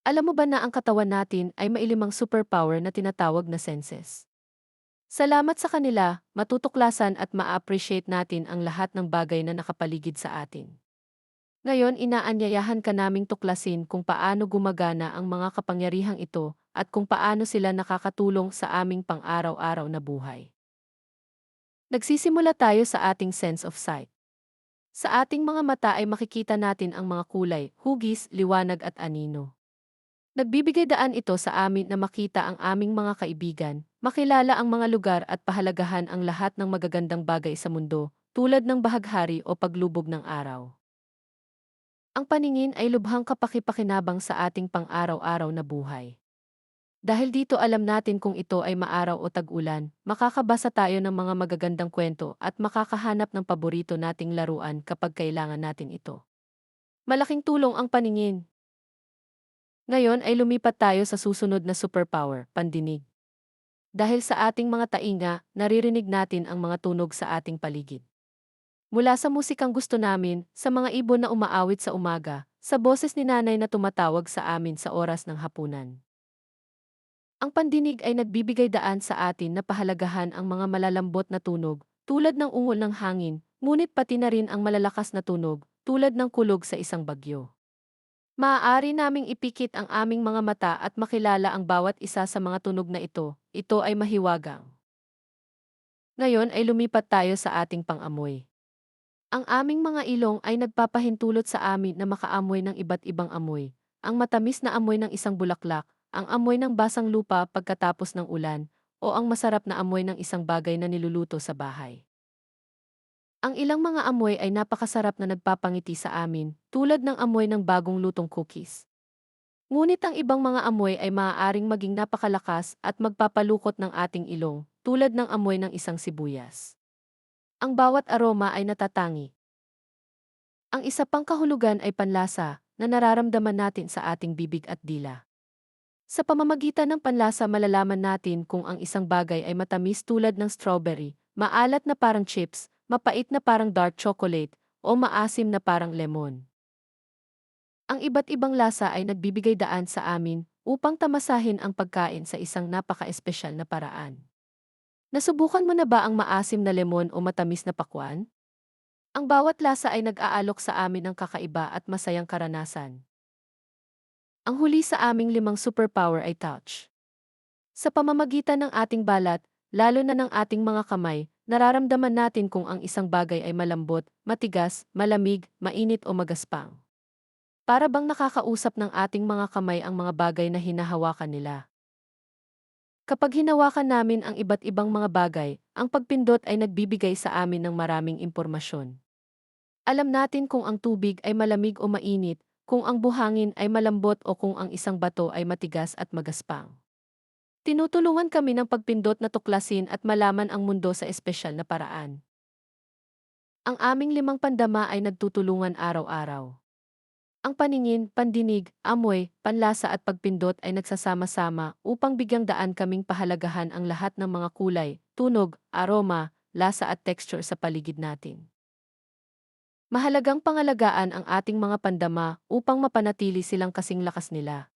Alam mo ba na ang katawan natin ay mailimang superpower na tinatawag na senses? Salamat sa kanila, matutuklasan at ma-appreciate natin ang lahat ng bagay na nakapaligid sa atin. Ngayon inaanyayahan ka naming tuklasin kung paano gumagana ang mga kapangyarihang ito at kung paano sila nakakatulong sa aming pang-araw-araw na buhay. Nagsisimula tayo sa ating sense of sight. Sa ating mga mata ay makikita natin ang mga kulay, hugis, liwanag at anino. Nagbibigay daan ito sa amin na makita ang aming mga kaibigan, makilala ang mga lugar at pahalagahan ang lahat ng magagandang bagay sa mundo, tulad ng bahaghari o paglubog ng araw. Ang paningin ay lubhang kapakipakinabang sa ating pang-araw-araw na buhay. Dahil dito alam natin kung ito ay maaraw o tag-ulan, makakabasa tayo ng mga magagandang kwento at makakahanap ng paborito nating laruan kapag kailangan natin ito. Malaking tulong ang paningin. Ngayon ay lumipat tayo sa susunod na superpower, pandinig. Dahil sa ating mga tainga, naririnig natin ang mga tunog sa ating paligid. Mula sa musikang gusto namin, sa mga ibon na umaawit sa umaga, sa boses ni nanay na tumatawag sa amin sa oras ng hapunan. Ang pandinig ay nagbibigay daan sa atin na pahalagahan ang mga malalambot na tunog, tulad ng ungol ng hangin, ngunit pati na rin ang malalakas na tunog, tulad ng kulog sa isang bagyo. Maaari naming ipikit ang aming mga mata at makilala ang bawat isa sa mga tunog na ito, ito ay mahiwagang. Ngayon ay lumipat tayo sa ating pangamoy. Ang aming mga ilong ay nagpapahintulot sa amin na makaamoy ng iba't ibang amoy, ang matamis na amoy ng isang bulaklak, ang amoy ng basang lupa pagkatapos ng ulan, o ang masarap na amoy ng isang bagay na niluluto sa bahay. Ang ilang mga amoy ay napakasarap na nagpapangiti sa amin, tulad ng amoy ng bagong lutong cookies. Ngunit ang ibang mga amoy ay maaaring maging napakalakas at magpapalukot ng ating ilong, tulad ng amoy ng isang sibuyas. Ang bawat aroma ay natatangi. Ang isa pang kahulugan ay panlasa na nararamdaman natin sa ating bibig at dila. Sa pamamagitan ng panlasa malalaman natin kung ang isang bagay ay matamis tulad ng strawberry, maalat na parang chips, mapait na parang dark chocolate, o maasim na parang lemon. Ang iba't ibang lasa ay nagbibigay daan sa amin upang tamasahin ang pagkain sa isang napaka-espesyal na paraan. Nasubukan mo na ba ang maasim na lemon o matamis na pakwan? Ang bawat lasa ay nag-aalok sa amin ng kakaiba at masayang karanasan. Ang huli sa aming limang superpower ay touch. Sa pamamagitan ng ating balat, lalo na ng ating mga kamay, nararamdaman natin kung ang isang bagay ay malambot, matigas, malamig, mainit o magaspang. Para bang nakakausap ng ating mga kamay ang mga bagay na hinahawakan nila. Kapag hinawakan namin ang iba't ibang mga bagay, ang pagpindot ay nagbibigay sa amin ng maraming impormasyon. Alam natin kung ang tubig ay malamig o mainit, kung ang buhangin ay malambot o kung ang isang bato ay matigas at magaspang. Tinutulungan kami ng pagpindot na tuklasin at malaman ang mundo sa espesyal na paraan. Ang aming limang pandama ay nagtutulungan araw-araw. Ang paningin, pandinig, amoy, panlasa at pagpindot ay nagsasama-sama upang bigyang daan kaming pahalagahan ang lahat ng mga kulay, tunog, aroma, lasa at texture sa paligid natin. Mahalagang pangalagaan ang ating mga pandama upang mapanatili silang kasing lakas nila.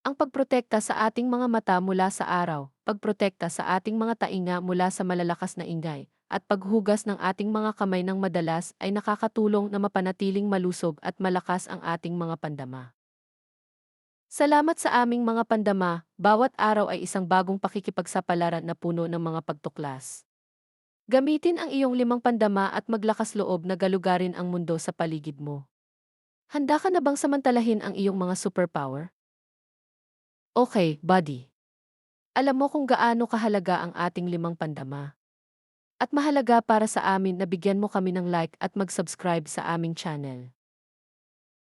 Ang pagprotekta sa ating mga mata mula sa araw, pagprotekta sa ating mga tainga mula sa malalakas na ingay, at paghugas ng ating mga kamay ng madalas ay nakakatulong na mapanatiling malusog at malakas ang ating mga pandama. Salamat sa aming mga pandama, bawat araw ay isang bagong pakikipagsapalaran na puno ng mga pagtuklas. Gamitin ang iyong limang pandama at maglakas loob na galugarin ang mundo sa paligid mo. Handa ka na bang samantalahin ang iyong mga superpower? Okay, buddy. Alam mo kung gaano kahalaga ang ating limang pandama. At mahalaga para sa amin na bigyan mo kami ng like at mag-subscribe sa aming channel.